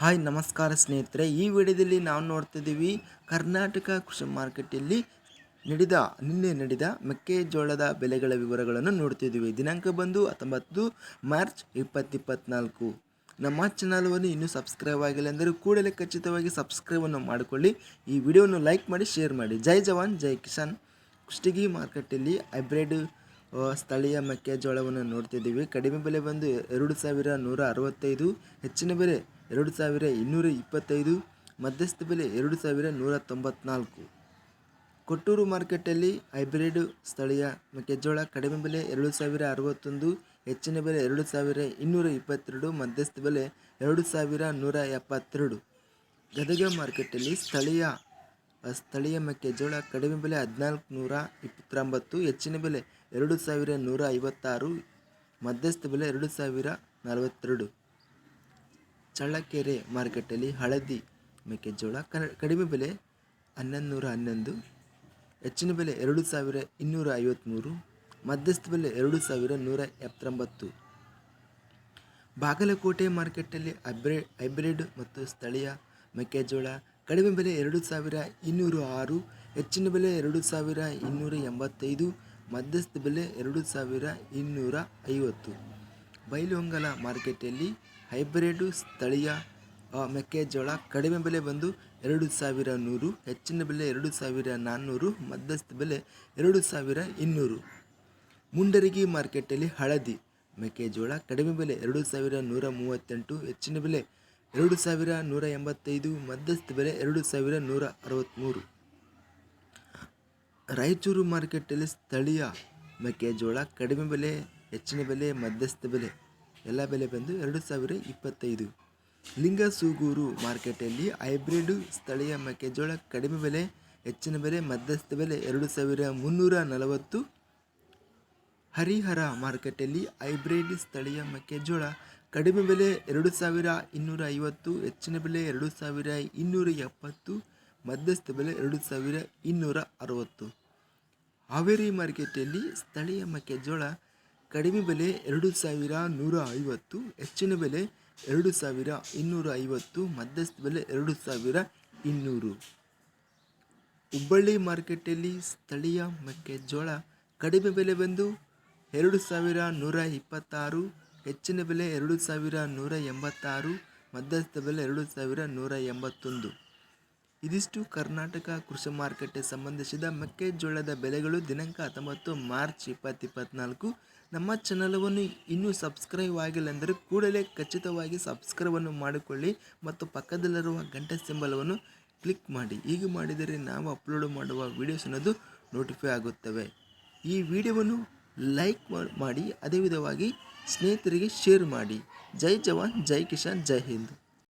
Hi, ನಮಸ್ಕಾರ ಸ್ನೇಹಿತರೆ. ಈ ವಿಡಿಯೋದಲ್ಲಿ ನಾವು ನೋಡ್ತಿದ್ದೀವಿ ಕರ್ನಾಟಕ ಕೃಷಿ ಮಾರ್ಕೆಟಲ್ಲಿ ನಡೆದ, ನಿನ್ನೆ ನಡೆದ ಮೆಕ್ಕೆಜೋಳದ ಬೆಲೆಗಳ ವಿವರಗಳನ್ನು ನೋಡ್ತಿದ್ದೀವಿ. ದಿನಾಂಕ ಬಂದು ಹತ್ತೊಂಬತ್ತು ಮಾರ್ಚ್ ಇಪ್ಪತ್ತಿಪ್ಪತ್ನಾಲ್ಕು. ನಮ್ಮ ಚಾನಲ್ವನ್ನು ಇನ್ನೂ ಸಬ್ಸ್ಕ್ರೈಬ್ ಆಗಿಲ್ಲ ಅಂದರೆ ಕೂಡಲೇ ಖಚಿತವಾಗಿ ಸಬ್ಸ್ಕ್ರೈಬನ್ನು ಮಾಡಿಕೊಳ್ಳಿ. ಈ ವಿಡಿಯೋವನ್ನು ಲೈಕ್ ಮಾಡಿ ಶೇರ್ ಮಾಡಿ. ಜೈ ಜವಾನ್, ಜೈ ಕಿಸಾನ್. ಕುಷ್ಟಗಿ ಮಾರ್ಕೆಟಲ್ಲಿ ಹೈಬ್ರಿಡ್ ಸ್ಥಳೀಯ ಮೆಕ್ಕೆಜೋಳವನ್ನು ನೋಡ್ತಿದ್ದೀವಿ. ಕಡಿಮೆ ಬೆಲೆ ಬಂದು ಎರಡು ಸಾವಿರ ನೂರ ಅರವತ್ತೈದು, ಹೆಚ್ಚಿನ ಬೆಲೆ ಎರಡು ಸಾವಿರ ಇನ್ನೂರ ಇಪ್ಪತ್ತೈದು, ಮಧ್ಯಸ್ಥ ಬೆಲೆ ಎರಡು ಸಾವಿರ ನೂರ ತೊಂಬತ್ನಾಲ್ಕು. ಕೊಟ್ಟೂರು ಮಾರ್ಕೆಟಲ್ಲಿ ಹೈಬ್ರಿಡ್ ಸ್ಥಳೀಯ ಮೆಕ್ಕೆಜೋಳ ಕಡಿಮೆ ಬೆಲೆ ಎರಡು ಸಾವಿರ ಅರವತ್ತೊಂದು, ಹೆಚ್ಚಿನ ಬೆಲೆ ಎರಡು ಸಾವಿರ ಇನ್ನೂರ ಇಪ್ಪತ್ತೆರಡು, ಮಧ್ಯಸ್ಥ ಬೆಲೆ ಎರಡು ಸಾವಿರ ನೂರ ಎಪ್ಪತ್ತೆರಡು. ಗದಗ ಮಾರ್ಕೆಟಲ್ಲಿ ಸ್ಥಳೀಯ ಸ್ಥಳೀಯ ಮೆಕ್ಕೆಜೋಳ ಕಡಿಮೆ ಬೆಲೆ ಹದಿನಾಲ್ಕು ನೂರ ಇಪ್ಪತ್ತೊಂಬತ್ತು, ಹೆಚ್ಚಿನ ಬೆಲೆ ಎರಡು ಸಾವಿರ ನೂರ ಐವತ್ತಾರು, ಮಧ್ಯಸ್ಥ ಬೆಲೆ ಎರಡು ಸಾವಿರ ನಲವತ್ತೆರಡು. ಚಳ್ಳಕೆರೆ ಮಾರುಕಟ್ಟೆಯಲ್ಲಿ ಹಳದಿ ಮೆಕ್ಕೆಜೋಳ ಕಡಿಮೆ ಬೆಲೆ ಹನ್ನೊಂದು ನೂರ ಹನ್ನೊಂದು, ಹೆಚ್ಚಿನ ಬೆಲೆ ಎರಡು ಸಾವಿರ ಇನ್ನೂರ ಐವತ್ತ್ಮೂರು ಮಧ್ಯಸ್ಥ ಬೆಲೆ ಎರಡು ಸಾವಿರ ನೂರ ಎಪ್ಪತ್ತೊಂಬತ್ತು. ಬಾಗಲಕೋಟೆ ಮಾರ್ಕೆಟಲ್ಲಿ ಹೈಬ್ರಿ, ಹೈಬ್ರಿಡ್ ಮತ್ತು ಸ್ಥಳೀಯ ಮೆಕ್ಕೆಜೋಳ ಕಡಿಮೆ ಬೆಲೆ ಎರಡು ಸಾವಿರ ಇನ್ನೂರು ಆರು, ಹೆಚ್ಚಿನ ಬೆಲೆ ಎರಡು ಸಾವಿರ ಇನ್ನೂರ ಎಂಬತ್ತೈದು, ಮಧ್ಯಸ್ಥ ಬೆಲೆ ಎರಡು ಸಾವಿರ ಇನ್ನೂರ ಐವತ್ತು. ಬೈಲಹೊಂಗಲ ಮಾರ್ಕೆಟಲ್ಲಿ ಹೈಬ್ರಿಡ್ ಸ್ಥಳೀಯ ಮೆಕ್ಕೆಜೋಳ ಕಡಿಮೆ ಬೆಲೆ ಬಂದು ಎರಡು ಸಾವಿರ ನೂರು, ಹೆಚ್ಚಿನ ಬೆಲೆ ಎರಡು ಸಾವಿರ ನಾನ್ನೂರು, ಮಧ್ಯಸ್ಥ ಬೆಲೆ ಎರಡು ಸಾವಿರ ಇನ್ನೂರು. ಮುಂಡರಗಿ ಮಾರ್ಕೆಟಲ್ಲಿ ಹಳದಿ, ಮೆಕ್ಕೆಜೋಳ ಕಡಿಮೆ ಬೆಲೆ ಎರಡು ಸಾವಿರ ನೂರ ಮೂವತ್ತೆಂಟು, ಹೆಚ್ಚಿನ ಬೆಲೆ ಎರಡು ಸಾವಿರ ನೂರ ಎಂಬತ್ತೈದು, ಮಧ್ಯಸ್ಥ ಬೆಲೆ ಎರಡು ಸಾವಿರ ನೂರ ಅರವತ್ತ್ಮೂರು. ರಾಯಚೂರು ಮಾರ್ಕೆಟಲ್ಲಿ ಸ್ಥಳೀಯ ಮೆಕ್ಕೆಜೋಳ ಕಡಿಮೆ ಬೆಲೆ ಹೆಚ್ಚಿನ ಬೆಲೆ, ಮಧ್ಯಸ್ಥ ಬೆಲೆ, ಎಲ್ಲ ಬೆಲೆ ಬಂದು ಎರಡು ಸಾವಿರ ಇಪ್ಪತ್ತೈದು. ಲಿಂಗಸೂಗೂರು ಮಾರ್ಕೆಟಲ್ಲಿ ಹೈಬ್ರಿಡ್ ಸ್ಥಳೀಯ ಮೆಕ್ಕೆಜೋಳ ಕಡಿಮೆ ಬೆಲೆ, ಹೆಚ್ಚಿನ ಬೆಲೆ, ಮಧ್ಯಸ್ಥ ಬೆಲೆ ಎರಡು ಸಾವಿರ ಮುನ್ನೂರ ನಲವತ್ತು. ಹರಿಹರ ಮಾರ್ಕೆಟಲ್ಲಿ ಹೈಬ್ರಿಡ್ ಸ್ಥಳೀಯ ಮೆಕ್ಕೆಜೋಳ ಕಡಿಮೆ ಬೆಲೆ ಎರಡು ಸಾವಿರ ಇನ್ನೂರ ಐವತ್ತು, ಹೆಚ್ಚಿನ ಬೆಲೆ ಎರಡು ಸಾವಿರ ಇನ್ನೂರ ಎಪ್ಪತ್ತು, ಮಧ್ಯಸ್ಥ ಬೆಲೆ ಎರಡು ಸಾವಿರ ಇನ್ನೂರ ಅರವತ್ತು. ಹಾವೇರಿ ಮಾರ್ಕೆಟಲ್ಲಿ ಸ್ಥಳೀಯ ಮೆಕ್ಕೆಜೋಳ ಕಡಿಮೆ ಬೆಲೆ ಎರಡು ಸಾವಿರ ನೂರ ಐವತ್ತು, ಹೆಚ್ಚಿನ ಬೆಲೆ ಎರಡು ಸಾವಿರ ಇನ್ನೂರ ಐವತ್ತು, ಮಧ್ಯಸ್ಥ ಬೆಲೆ ಎರಡು ಸಾವಿರ ಇನ್ನೂರು. ಹುಬ್ಬಳ್ಳಿ ಮಾರ್ಕೆಟಲ್ಲಿ ಸ್ಥಳೀಯ ಮೆಕ್ಕೆಜೋಳ ಕಡಿಮೆ ಬೆಲೆ ಬಂದು ಎರಡು ಸಾವಿರ ನೂರ ಇಪ್ಪತ್ತಾರು, ಹೆಚ್ಚಿನ ಬೆಲೆ ಎರಡು ಸಾವಿರ ನೂರ ಎಂಬತ್ತಾರು, ಮಧ್ಯಸ್ಥ ಬೆಲೆ ಎರಡು ಸಾವಿರ ನೂರ ಎಂಬತ್ತೊಂದು. ಇದಿಷ್ಟು ಕರ್ನಾಟಕ ಕೃಷಿ ಮಾರುಕಟ್ಟೆ ಸಂಬಂಧಿಸಿದ ಮೆಕ್ಕೆಜೋಳದ ಬೆಲೆಗಳು ದಿನಾಂಕ ಹತ್ತೊಂಬತ್ತು ಮಾರ್ಚ್ ಇಪ್ಪತ್ತಿಪ್ಪತ್ನಾಲ್ಕು ನಮ್ಮ ಚಾನಲವನ್ನು ಇನ್ನೂ ಸಬ್ಸ್ಕ್ರೈಬ್ ಆಗಿಲ್ಲ ಅಂದರೆ ಕೂಡಲೇ ಖಚಿತವಾಗಿ ಸಬ್ಸ್ಕ್ರೈಬನ್ನು ಮಾಡಿಕೊಳ್ಳಿ ಮತ್ತು ಪಕ್ಕದಲ್ಲಿರುವ ಗಂಟೆ ಸಿಂಬಲವನ್ನು ಕ್ಲಿಕ್ ಮಾಡಿ. ಹೀಗೆ ಮಾಡಿದರೆ ನಾವು ಅಪ್ಲೋಡ್ ಮಾಡುವ ವೀಡಿಯೋಸ್ ಅನ್ನೋದು ನೋಟಿಫೈ ಆಗುತ್ತವೆ. ಈ ವಿಡಿಯೋವನ್ನು ಲೈಕ್ ಮಾಡಿ, ಅದೇ ವಿಧವಾಗಿ ಸ್ನೇಹಿತರಿಗೆ ಶೇರ್ ಮಾಡಿ. ಜೈ ಜವಾನ್, ಜೈ ಕಿಶಾನ್ ಜೈ ಹಿಂದ್.